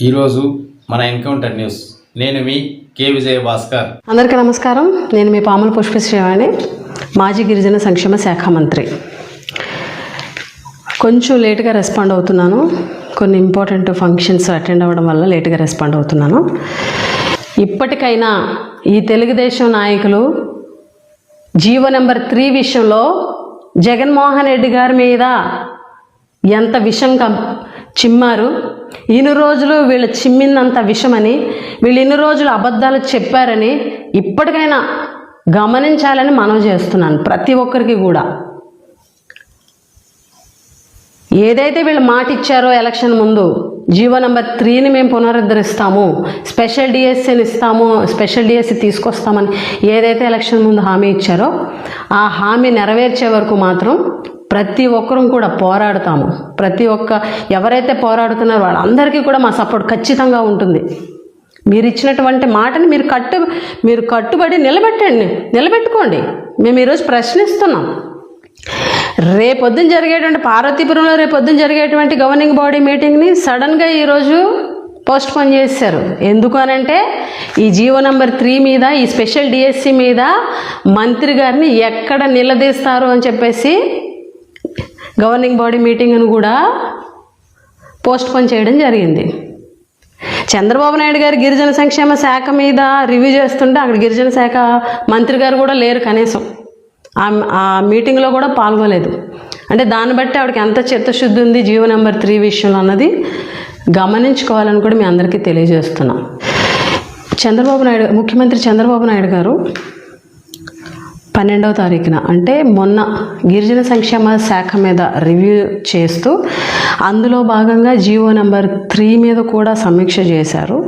ఈరోజు మన encounter news. నేను మీ కే విజయ భాస్కర్. అందరికీ నమస్కారం. నేను మీ పాముల పుష్పశ్రీవాణి మాజీ గిరిజన సంక్షేమ శాఖ మంత్రి. కొంచెం లేట్గా రెస్పాండ్ అవుతున్నాను. కొన్ని ఇంపార్టెంట్ ఫంక్షన్స్ అటెండ్ అవ్వడం వల్ల లేట్గా రెస్పాండ్ అవుతున్నాను. ఇప్పటికైనా ఈ తెలుగుదేశం నాయకులు జీవో నెంబర్ త్రీ విషయంలో జగన్మోహన్ రెడ్డి గారి మీద ఎంత విషం కం చిమ్మారు. ఇన్ని రోజులు వీళ్ళు చిమ్మిందంత విషమని వీళ్ళు ఇన్ని రోజులు అబద్ధాలు చెప్పారని ఇప్పటికైనా గమనించాలని మనవి చేస్తున్నాను ప్రతి ఒక్కరికి కూడా. ఏదైతే వీళ్ళు మాట ఇచ్చారో ఎలక్షన్ ముందు జీవో నెంబర్ త్రీని మేము పునరుద్ధరిస్తాము స్పెషల్ డిఎస్సీని ఇస్తాము స్పెషల్ డిఎస్సీ తీసుకొస్తామని ఏదైతే ఎలక్షన్ ముందు హామీ ఇచ్చారో ఆ హామీ నెరవేర్చే వరకు మాత్రం ప్రతి ఒక్కరూ కూడా పోరాడతాము. ప్రతి ఒక్క ఎవరైతే పోరాడుతున్నారో వాళ్ళందరికీ కూడా మా సపోర్ట్ ఖచ్చితంగా ఉంటుంది. మీరు ఇచ్చినటువంటి మాటని మీరు కట్టు మీరు కట్టుబడి నిలబెట్టండి. నిలబెట్టుకోండి. మేము ఈరోజు ప్రశ్నిస్తున్నాం. రేపొద్దున జరిగేటువంటి పార్వతీపురంలో రేపొద్దున జరిగేటువంటి గవర్నింగ్ బాడీ మీటింగ్ని సడన్గా ఈరోజు పోస్ట్ పోన్ చేశారు. ఎందుకు అనంటే ఈ జీవో నెంబర్ త్రీ మీద ఈ స్పెషల్ డిఎస్సి మీద మంత్రి గారిని ఎక్కడ నిలదీస్తారు అని చెప్పేసి గవర్నింగ్ బాడీ మీటింగ్ను కూడా పోస్ట్ పోన్ చేయడం జరిగింది. చంద్రబాబు నాయుడు గారు గిరిజన సంక్షేమ శాఖ మీద రివ్యూ చేస్తుంటే అక్కడ గిరిజన శాఖ మంత్రి గారు కూడా లేరు కనీసం. ఆ ఆ మీటింగ్లో కూడా పాల్గొలేదు. అంటే దాన్ని బట్టి ఆవిడకి ఎంత చిత్తశుద్ధి ఉంది జీవో నెంబర్ త్రీ విషయంలో అన్నది గమనించుకోవాలని కూడా మీ అందరికీ తెలియజేస్తున్నాం. చంద్రబాబు నాయుడు ముఖ్యమంత్రి చంద్రబాబు నాయుడు గారు పన్నెండవ తారీఖున. అంటే మొన్న గిరిజన సంక్షేమ శాఖ మీద రివ్యూ చేస్తూ అందులో భాగంగా జీవో నెంబర్ త్రీ మీద కూడా సమీక్ష చేశారు.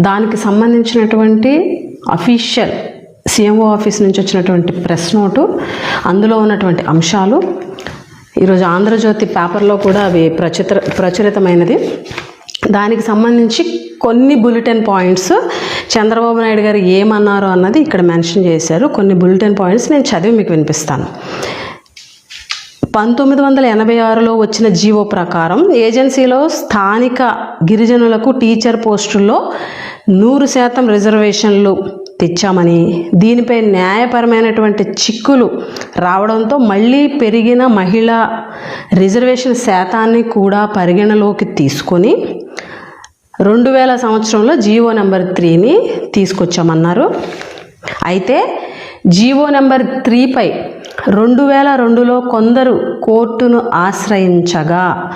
దానికి సంబంధించినటువంటి అఫీషియల్ సీఎంఓ ఆఫీస్ నుంచి వచ్చినటువంటి ప్రెస్ నోటు అందులో ఉన్నటువంటి అంశాలు. ఈరోజు ఆంధ్రజ్యోతి పేపర్లో కూడా అవి ప్రచుర ప్రచురితమైనది. దానికి సంబంధించి కొన్ని బులెటిన్ పాయింట్స్ చంద్రబాబు నాయుడు గారు ఏమన్నారు అన్నది ఇక్కడ మెన్షన్ చేశారు. కొన్ని బులెటిన్ పాయింట్స్ నేను చదివి మీకు వినిపిస్తాను. పంతొమ్మిది వందల ఎనభై ఆరులో వచ్చిన జీవో ప్రకారం ఏజెన్సీలో స్థానిక గిరిజనులకు టీచర్ పోస్టుల్లో నూరు శాతం రిజర్వేషన్లు తెచ్చామని దీనిపై న్యాయపరమైనటువంటి చిక్కులు రావడంతో మళ్ళీ పెరిగిన మహిళా రిజర్వేషన్ శాతాన్ని కూడా పరిగణలోకి తీసుకొని రెండు వేల సంవత్సరంలో జీవో నెంబర్ త్రీని తీసుకొచ్చామన్నారు. అయితే జీవో నెంబర్ త్రీపై రెండు వేల రెండులో కొందరు కోర్టును ఆశ్రయించగా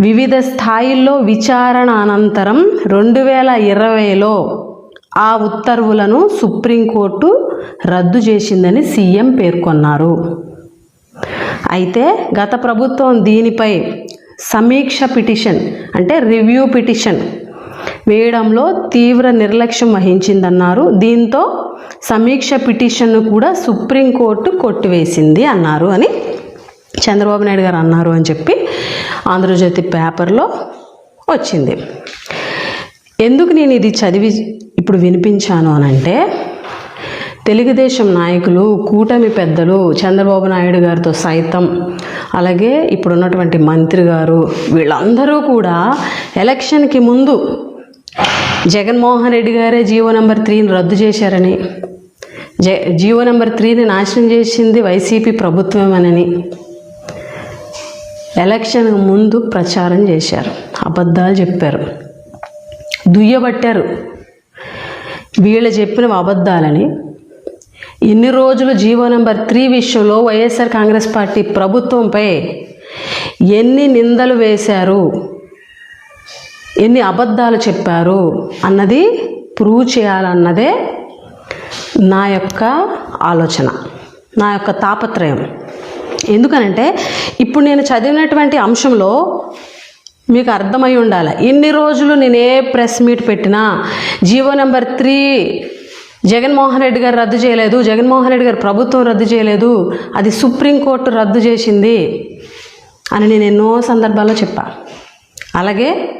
వివిధ స్థాయిల్లో విచారణ అనంతరం రెండు వేల ఇరవైలో ఆ ఉత్తర్వులను సుప్రీంకోర్టు రద్దు చేసిందని సీఎం పేర్కొన్నారు. అయితే గత ప్రభుత్వం దీనిపై సమీక్ష పిటిషన్ అంటే రివ్యూ పిటిషన్ వేయడంలో తీవ్ర నిర్లక్ష్యం వహించిందన్నారు. దీంతో సమీక్ష పిటిషన్ను కూడా సుప్రీంకోర్టు కొట్టివేసింది అన్నారు అని చంద్రబాబు నాయుడు గారు అన్నారు అని చెప్పి ఆంధ్రజ్యోతి పేపర్లో వచ్చింది. ఎందుకు నేను ఇది చదివి ఇప్పుడు వినిపించాను అనంటే తెలుగుదేశం నాయకులు కూటమి పెద్దలు చంద్రబాబు నాయుడు గారితో సైతం అలాగే ఇప్పుడున్నటువంటి మంత్రి గారు వీళ్ళందరూ కూడా ఎలక్షన్కి ముందు జగన్మోహన్ రెడ్డి గారే జీవో నెంబర్ త్రీని రద్దు చేశారని. జ జీవో నెంబర్ త్రీని నాశనం చేసింది వైసీపీ ప్రభుత్వమేనని ఎలక్షన్ ముందు ప్రచారం చేశారు. అబద్ధాలు చెప్పారు. దుయ్యబట్టారు. వీళ్ళు చెప్పిన అబద్ధాలని. ఇన్ని రోజులు జీవో నెంబర్ త్రీ విషయంలో వైఎస్ఆర్ కాంగ్రెస్ పార్టీ ప్రభుత్వంపై ఎన్ని నిందలు వేశారు? ఎన్ని అబద్ధాలు చెప్పారు అన్నది ప్రూవ్ చేయాలన్నదే నా యొక్క ఆలోచన నా యొక్క తాపత్రయం. ఎందుకనంటే ఇప్పుడు నేను చదివినటువంటి అంశంలో మీకు అర్థమై ఉండాలి. ఇన్ని రోజులు నేను ఏ ప్రెస్ మీట్ పెట్టినా GO number three Jaganmohan Reddy గారు రద్దు చేయలేదు జగన్మోహన్ రెడ్డి గారు ప్రభుత్వం రద్దు చేయలేదు అది సుప్రీంకోర్టు రద్దు చేసింది అని నేను ఎన్నో సందర్భాల్లో చెప్పా. అలాగే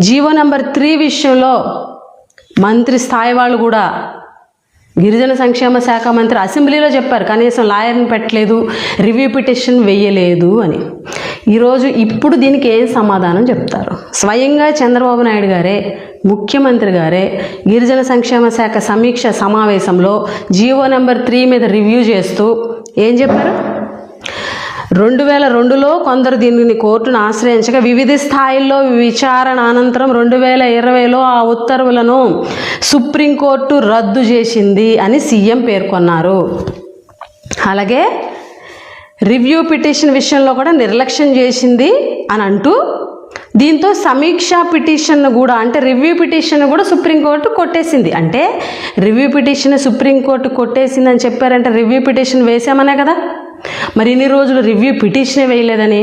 జీవో నెంబర్ త్రీ విషయంలో మంత్రి స్థాయి వాళ్ళు కూడా గిరిజన సంక్షేమ శాఖ మంత్రి అసెంబ్లీలో చెప్పారు కనీసం లాయర్ని పెట్టలేదు రివ్యూ పిటిషన్ వేయలేదు అని. ఈరోజు ఇప్పుడు దీనికి ఏం సమాధానం చెప్తారు? స్వయంగా చంద్రబాబు నాయుడు గారే ముఖ్యమంత్రి గారే గిరిజన సంక్షేమ శాఖ సమీక్ష సమావేశంలో జీవో నెంబర్ త్రీ మీద రివ్యూ చేస్తూ ఏం చెప్పారు? రెండు వేల రెండులో కొందరు దీనిని కోర్టును ఆశ్రయించగా వివిధ స్థాయిల్లో విచారణ అనంతరం రెండు వేల ఇరవైలో ఆ ఉత్తర్వులను సుప్రీంకోర్టు రద్దు చేసింది అని సీఎం పేర్కొన్నారు. అలాగే రివ్యూ పిటిషన్ విషయంలో కూడా నిర్లక్ష్యం చేసింది అని అంటూ దీంతో సమీక్ష పిటిషన్ కూడా అంటే రివ్యూ పిటిషన్ కూడా సుప్రీంకోర్టు కొట్టేసింది. అంటే రివ్యూ పిటిషన్ సుప్రీంకోర్టు కొట్టేసింది అని చెప్పారంటే రివ్యూ పిటిషన్ వేసామనే కదా. మరి ఇన్ని రోజులు రివ్యూ పిటిషనే వేయలేదని?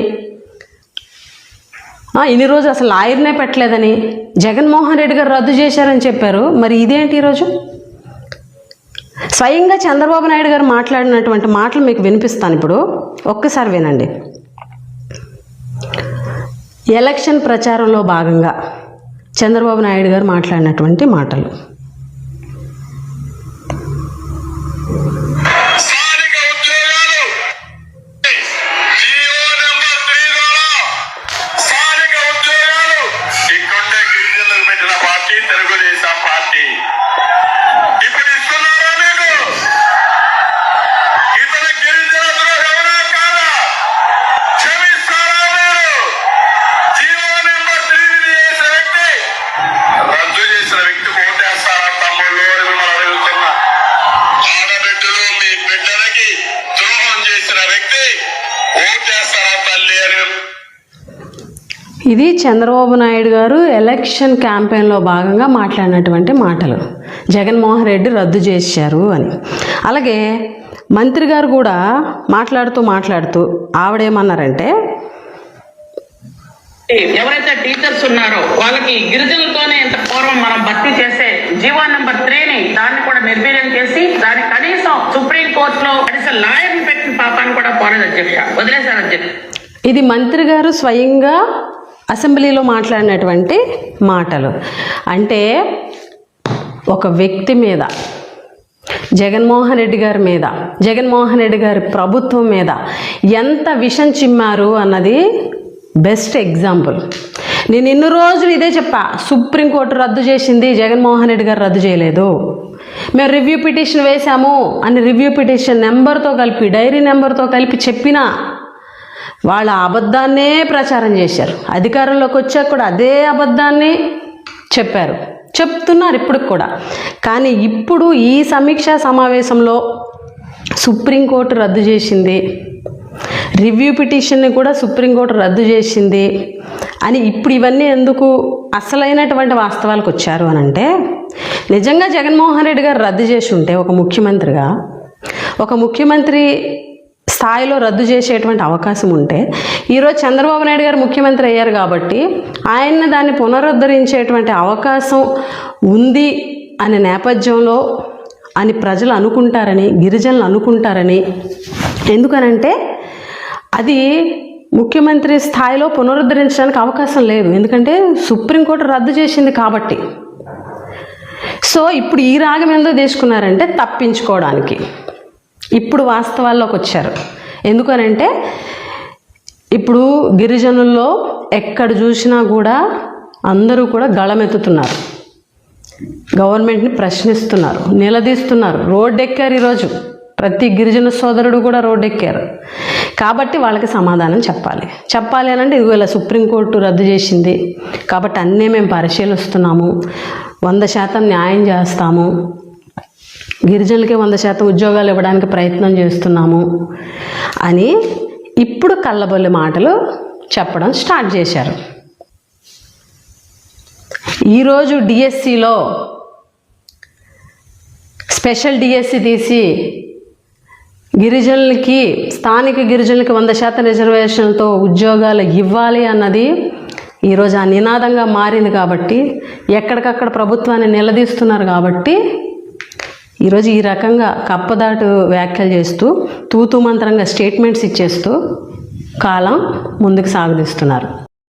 ఇన్ని రోజులు అసలు లాయర్నే పెట్టలేదని? జగన్మోహన్ రెడ్డి గారు రద్దు చేశారని చెప్పారు. మరి ఇదేంటి ఈరోజు స్వయంగా చంద్రబాబు నాయుడు గారు మాట్లాడినటువంటి మాటలు మీకు వినిపిస్తాను ఇప్పుడు. ఒక్కసారి వినండి. ఎలక్షన్ ప్రచారంలో భాగంగా చంద్రబాబు నాయుడు గారు మాట్లాడినటువంటి మాటలు. ఇది చంద్రబాబు నాయుడు గారు ఎలక్షన్ క్యాంపెయిన్లో భాగంగా మాట్లాడినటువంటి మాటలు. జగన్మోహన్ రెడ్డి రద్దు చేశారు అని. అలాగే మంత్రి గారు కూడా మాట్లాడుతూ మాట్లాడుతూ ఆవిడేమన్నారంటే ఎవరైతే టీచర్స్ ఉన్నారో వాళ్ళకి గిరిజనులతోనే ఇంత పూర్వం మనం భర్తీ చేసే జీవో నెంబర్ త్రీని దాన్ని కూడా నిర్వీర్యం చేసి దాని కనీసం సుప్రీం కోర్టులో కనీసం లాయర్ని పెట్టిన పాపాన్ని కూడా పోలేదు అధ్యక్ష వదిలేశారు అధ్యక్ష ఇది మంత్రి గారు స్వయంగా అసెంబ్లీలో మాట్లాడినటువంటి మాటలు. అంటే ఒక వ్యక్తి మీద జగన్మోహన్ రెడ్డి గారి మీద జగన్మోహన్ రెడ్డి గారి ప్రభుత్వం మీద ఎంత విషం చిమ్మారు అన్నది బెస్ట్ ఎగ్జాంపుల్. నేను ఇన్ని రోజులు ఇదే చెప్పా సుప్రీంకోర్టు రద్దు చేసింది జగన్మోహన్ రెడ్డి గారు రద్దు చేయలేదు. మేము రివ్యూ పిటిషన్ వేశాము అని రివ్యూ పిటిషన్ నెంబర్తో కలిపి డైరీ నెంబర్తో కలిపి చెప్పినా వాళ్ళ అబద్ధాన్నే ప్రచారం చేశారు. అధికారంలోకి వచ్చాక కూడా అదే అబద్ధాన్ని చెప్పారు. చెప్తున్నారు ఇప్పుడు కూడా. కానీ ఇప్పుడు ఈ సమీక్షా సమావేశంలో సుప్రీంకోర్టు రద్దు చేసింది. రివ్యూ పిటిషన్ని కూడా సుప్రీంకోర్టు రద్దు చేసింది అని ఇప్పుడు ఇవన్నీ ఎందుకు అసలైనటువంటి వాస్తవాలకు వచ్చారు అని అంటే నిజంగా జగన్మోహన్ రెడ్డి గారు రద్దు చేసి ఉంటే ఒక ముఖ్యమంత్రిగా ఒక ముఖ్యమంత్రి స్థాయిలో రద్దు చేసేటువంటి అవకాశం ఉంటే ఈరోజు చంద్రబాబు నాయుడు గారు ముఖ్యమంత్రి అయ్యారు కాబట్టి ఆయన దాన్ని పునరుద్ధరించేటువంటి అవకాశం ఉంది అనే నేపథ్యంలో అని ప్రజలు అనుకుంటారని గిరిజనులు అనుకుంటారని. ఎందుకనంటే అది ముఖ్యమంత్రి స్థాయిలో పునరుద్ధరించడానికి అవకాశం లేదు. ఎందుకంటే సుప్రీంకోర్టు రద్దు చేసింది కాబట్టి. సో ఇప్పుడు ఈ రాగం ఏందో తీసుకున్నారంటే తప్పించుకోవడానికి. ఇప్పుడు వాస్తవాల్లోకి వచ్చారు ఎందుకనంటే ఇప్పుడు గిరిజనుల్లో ఎక్కడ చూసినా కూడా అందరూ కూడా గళమెత్తుతున్నారు. గవర్నమెంట్ని ప్రశ్నిస్తున్నారు నిలదీస్తున్నారు రోడ్డు ఎక్కారు ఈరోజు. ప్రతి గిరిజన సోదరుడు కూడా రోడ్డెక్కారు. కాబట్టి వాళ్ళకి సమాధానం చెప్పాలి. చెప్పాలి అని అంటే ఇవాళ సుప్రీంకోర్టు రద్దు చేసింది. కాబట్టి అన్నీ మేము పరిశీలిస్తున్నాము. వంద శాతం న్యాయం చేస్తాము. గిరిజనులకి వంద శాతం ఉద్యోగాలు ఇవ్వడానికి ప్రయత్నం చేస్తున్నాము అని ఇప్పుడు కళ్ళబొల్లి మాటలు చెప్పడం స్టార్ట్ చేశారు. ఈరోజు డిఎస్సిలో స్పెషల్ డిఎస్సి తీసి గిరిజనులకి స్థానిక గిరిజనులకి వంద శాతం రిజర్వేషన్లతో ఉద్యోగాలు ఇవ్వాలి అన్నది ఈరోజు ఆ నినాదంగా మారింది కాబట్టి ఎక్కడికక్కడ ప్రభుత్వాన్ని నిలదీస్తున్నారు కాబట్టి ఈరోజు ఈ రకంగా కప్పదాటు వ్యాఖ్యలు చేస్తూ తూతూ మంత్రంగా స్టేట్మెంట్స్ ఇచ్చేస్తూ కాలం ముందుకు సాగదీస్తున్నారు